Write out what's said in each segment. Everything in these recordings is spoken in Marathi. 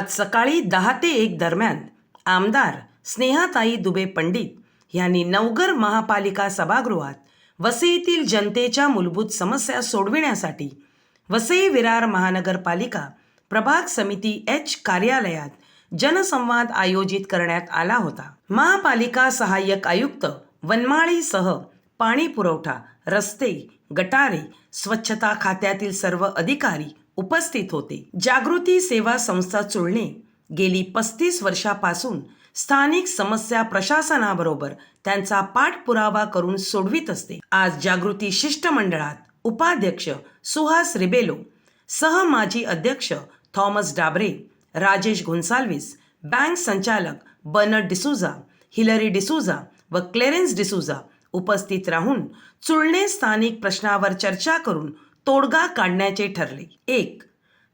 आज सकाळी दहा ते एक दरम्यान आमदार स्नेहाताई दुबे पंडित यांनी नवगर महापालिका सभागृहात वसईतील जनतेच्या मूलभूत समस्या सोडविण्यासाठी वसई विरार महानगरपालिका प्रभाग समिती एच कार्यालयात जनसंवाद आयोजित करण्यात आला होता. महापालिका सहाय्यक आयुक्त वनमाळीसह पाणी पुरवठा रस्ते गटारे स्वच्छता खात्यातील सर्व अधिकारी उपस्थित होते. जागृती सेवा संस्था चुळणे. गेली पस्तीस वर्षापासून स्थानिक समस्या प्रशासनाबरोबर त्यांचा पाठपुरावा करून सोडवित असते. आज जागृती शिष्टमंडळात उपाध्यक्ष सुहास रिबेलो सह माजी अध्यक्ष थॉमस डाबरे राजेश गोन्साल्विस बँक संचालक बर्नर्ड डिसूजा हिलरी डिसुझा व क्लेरेन्स डिसूजा उपस्थित राहून चुळणे स्थानिक प्रश्नावर चर्चा करून तोडगा काढण्याचे ठरले. एक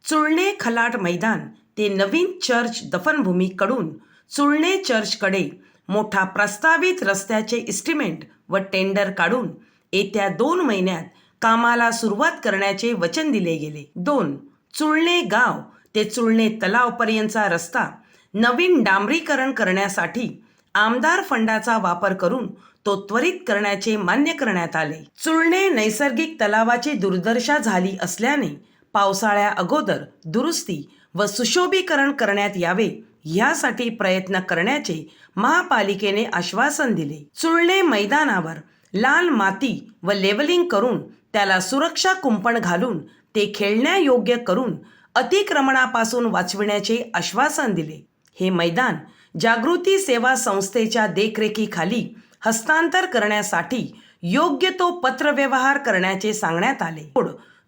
चुळणे खलाट मैदान ते नवीन चर्च दफनभूमीकडून चुळणे चर्चकडे मोठा प्रस्तावित रस्त्याचे इस्टिमेंट व टेंडर काढून येत्या दोन महिन्यात कामाला सुरुवात करण्याचे वचन दिले गेले. दोन चुळणे गाव ते चुळणे तलावपर्यंतचा रस्ता नवीन डांबरीकरण करण्यासाठी आमदार फंडाचा वापर करून तो त्वरित करण्याचे मान्य करण्यात आले. चुळणे नैसर्गिक तलावाची दुर्दशा झाली असल्याने पावसाळ्या अगोदर दुरुस्ती व सुशोभीकरण करण्यात यावे यासाठी प्रयत्न करण्याचे महापालिकेने आश्वासन दिले. चुळणे मैदानावर लाल माती व लेवलिंग करून त्याला सुरक्षा कुंपण घालून ते खेळण्यायोग्य करून अतिक्रमणापासून वाचविण्याचे आश्वासन दिले. हे मैदान जागृती सेवा संस्थेच्या देखरेखीखाली हस्तांतर करण्यासाठी योग्य तो पत्रव्यवहार करण्याचे सांगण्यात आले.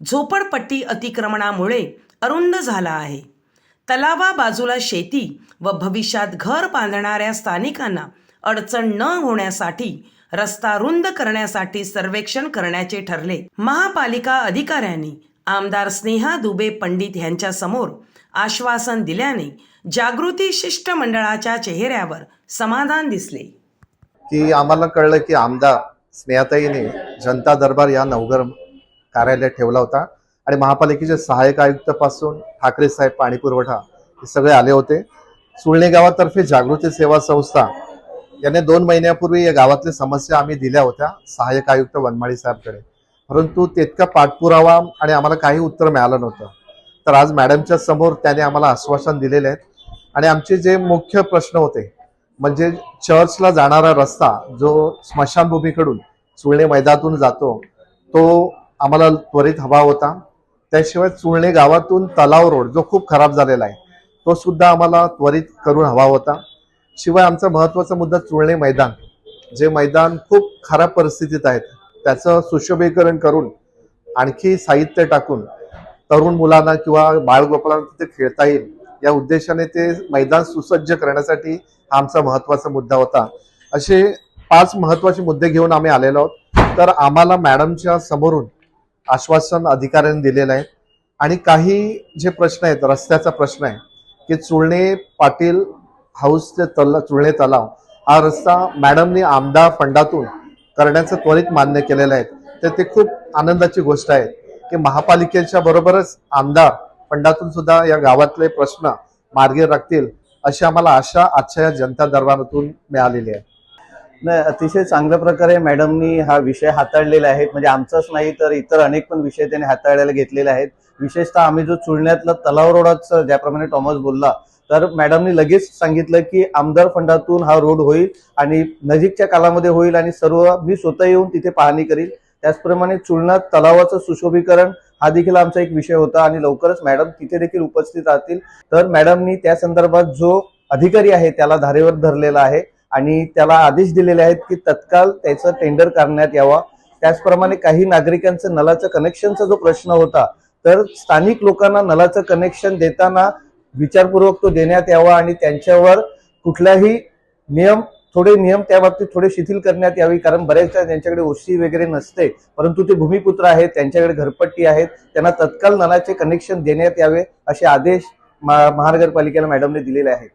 झोपडपट्टी अतिक्रमणामुळे अरुंद झाला आहे. तलावा बाजूला शेती व भविष्यात घर बांधणाऱ्या स्थानिकांना अडचण न होण्यासाठी रस्ता रुंद करण्यासाठी सर्वेक्षण करण्याचे ठरले. महापालिका अधिकाऱ्यांनी आमदार स्नेहा दुबे पंडित यांच्या समोर आश्वासन दिल्याने जागृती शिष्टमंडळाच्या चेहऱ्यावर समाधान दिसले. की आम्हाला कळलं की आमदार स्नेहाताईने जनता दरबार या नवगर कार्यालयात ठेवला होता. आणि महापालिकेचे सहाय्यक आयुक्तपासून ठाकरे साहेब पाणी पुरवठा हे सगळे आले होते. सुळणे गावातर्फे जागृती सेवा संस्था याने दोन महिन्यापूर्वी या गावातल्या समस्या आम्ही दिल्या होत्या सहाय्यक आयुक्त वनमाळी साहेबकडे. परंतु तितका पाठपुरावा आणि आम्हाला काही उत्तर मिळालं नव्हतं. तर आज मॅडमच्या समोर त्याने आम्हाला आश्वासन दिलेले आहेत. आणि आमचे जे मुख्य प्रश्न होते म्हणजे चर्चला जाणारा रस्ता जो स्मशानभूमीकडून चुळणे मैदानातून जातो तो आम्हाला त्वरित हवा होता. त्याशिवाय चुळणे गावातून तलाव रोड जो खूप खराब झालेला आहे तो सुद्धा आम्हाला त्वरित करून हवा होता. शिवाय आमचा महत्त्वाचा मुद्दा चुळणे मैदान जे मैदान खूप खराब परिस्थितीत आहेत त्याचं सुशोभीकरण करून आणखी साहित्य टाकून तरुण मुलांना किंवा बाळगोपाळांना तिथे खेळता येईल. या उद्देशाने ते मैदान सुसज्ज करण्यासाठी हा आमचा महत्त्वाचा मुद्दा होता. असे पाच महत्त्वाचे मुद्दे घेऊन आम्ही आलेलो आहोत. तर आम्हाला मॅडमच्या समोरून आश्वासन अधिकाऱ्यांनी दिलेलं आहे. आणि काही जे प्रश्न आहेत रस्त्याचा प्रश्न आहे की चुळणे पाटील हाऊस ते तल चुळणे तलाव हा रस्ता मॅडमनी आमदार फंडातून करण्याचं त्वरित मान्य केलेलं आहे. तर ते खूप आनंदाची गोष्ट आहे की महापालिकेच्या बरोबरच आमदार फंडातून सुद्धा या गावातले प्रश्न मार्गी लागतील अशी आम्हाला आशा आजच्या या जनता दरबारातून मिळालेली आहे. नाही अतिशय चांगल्या प्रकारे मॅडमनी हा विषय हाताळलेला आहे. म्हणजे आमचाच नाही तर इतर अनेक पण विषय त्यांनी हाताळायला घेतलेले आहेत. विशेषतः आम्ही जो चुळण्यातला तलाव रोडाचं ज्याप्रमाणे टॉमस बोलला तर मॅडमनी लगेच सांगितलं की आमदार फंडातून हा रोड होईल आणि नजीकच्या कालामध्ये होईल आणि सर्व मी स्वतः येऊन तिथे पाहणी करील त्याचप्रमाणे चुळणात तलावाचं सुशोभीकरण हा देखील आमचा एक विषय होता आणि लवकरच मॅडम तिथे देखील उपस्थित राहतील. तर मॅडमनी त्या संदर्भात जो अधिकारी आहे त्याला धारेवर धरलेला आहे आणि त्याला आदेश दिलेले आहेत की तत्काळ त्याचं टेंडर करण्यात यावा. त्याचप्रमाणे काही नागरिकांचं नलाचं कनेक्शनचा जो प्रश्न होता तर स्थानिक लोकांना नलाचं कनेक्शन देताना विचारपूर्वक तो देण्यात यावा आणि त्यांच्यावर कुठलाही नियम थोडे नियम त्या बाबतीत थोडे शिथिल करण्यात यावी कारण बऱ्याचदा त्यांच्याकडे ओशी वगैरे नसते. परंतु ते भूमिपुत्र आहेत त्यांच्याकडे घरपट्टी आहेत त्यांना तत्काल नळाचे कनेक्शन देण्यात यावे असे आदेश महा- महानगरपालिकेला मॅडमने दिलेले आहेत.